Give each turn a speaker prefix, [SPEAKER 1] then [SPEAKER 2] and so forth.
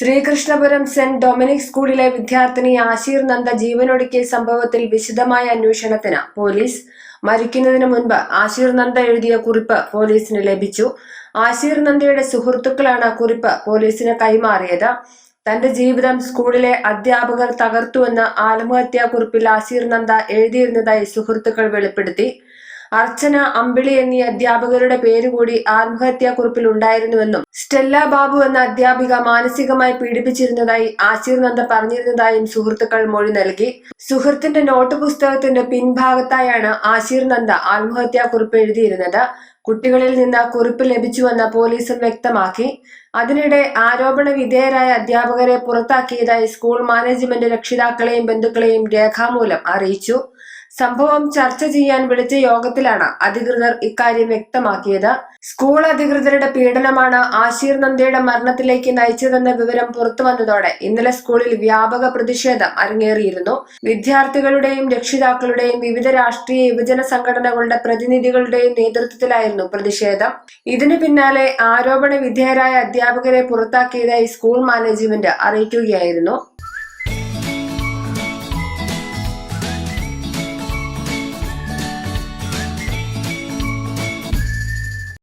[SPEAKER 1] Sreekrishnapuram saint Dominic സ്കൂളിലെ വിദ്യാർത്ഥിനി ആശീർ നന്ദ ജീവനൊടുക്കിയ സംഭവത്തിൽ വിശദമായ അന്വേഷണത്തിന് പോലീസ് മരിക്കുന്നതിന് മുൻപ് ആശീർ നന്ദ എഴുതിയ കുറിപ്പ് പോലീസിന് ലഭിച്ചു. ആശീർ നന്ദയുടെ സുഹൃത്തുക്കളാണ് കുറിപ്പ് പോലീസിന് കൈമാറിയത്. തന്റെ ജീവിതം സ്കൂളിലെ അധ്യാപകർ തകർത്തുവെന്ന് ആത്മഹത്യാ കുറിപ്പിൽ ആശീർ നന്ദ എഴുതിയിരുന്നതായി സുഹൃത്തുക്കൾ വെളിപ്പെടുത്തി. അർച്ചന അമ്പിളി എന്നീ അധ്യാപകരുടെ പേരുകൂടി ആത്മഹത്യാ കുറിപ്പിൽ ഉണ്ടായിരുന്നുവെന്നും സ്റ്റെല്ല ബാബു എന്ന അധ്യാപിക മാനസികമായി പീഡിപ്പിച്ചിരുന്നതായി ആശീർ നന്ദ പറഞ്ഞിരുന്നതായും സുഹൃത്തുക്കൾ മൊഴി നൽകി. സുഹൃത്തിന്റെ നോട്ട് പുസ്തകത്തിന്റെ പിൻഭാഗത്തായാണ് ആശീർ നന്ദ ആത്മഹത്യാ കുറിപ്പ് എഴുതിയിരുന്നത്. കുട്ടികളിൽ നിന്ന് കുറിപ്പ് ലഭിച്ചുവെന്ന് പോലീസും വ്യക്തമാക്കി. അതിനിടെ ആരോപണ വിധേയരായ അധ്യാപകരെ പുറത്താക്കിയതായി സ്കൂൾ മാനേജ്മെന്റ് രക്ഷിതാക്കളെയും ബന്ധുക്കളെയും രേഖാമൂലം അറിയിച്ചു. സംഭവം ചർച്ച ചെയ്യാൻ വിളിച്ച യോഗത്തിലാണ് അധികൃതർ ഇക്കാര്യം വ്യക്തമാക്കിയത്. സ്കൂൾ അധികൃതരുടെ പീഡനമാണ് ആശീർ നന്ദയുടെ മരണത്തിലേക്ക് നയിച്ചതെന്ന വിവരം പുറത്തുവന്നതോടെ ഇന്നലെ സ്കൂളിൽ വ്യാപക പ്രതിഷേധം അരങ്ങേറിയിരുന്നു. വിദ്യാർത്ഥികളുടെയും രക്ഷിതാക്കളുടെയും വിവിധ രാഷ്ട്രീയ യുവജന സംഘടനകളുടെ പ്രതിനിധികളുടെയും നേതൃത്വത്തിലായിരുന്നു പ്രതിഷേധം. ഇതിനു പിന്നാലെ ആരോപണ വിധേയരായ അധ്യാപകരെ പുറത്താക്കിയതായി സ്കൂൾ മാനേജ്മെന്റ് അറിയിക്കുകയായിരുന്നു.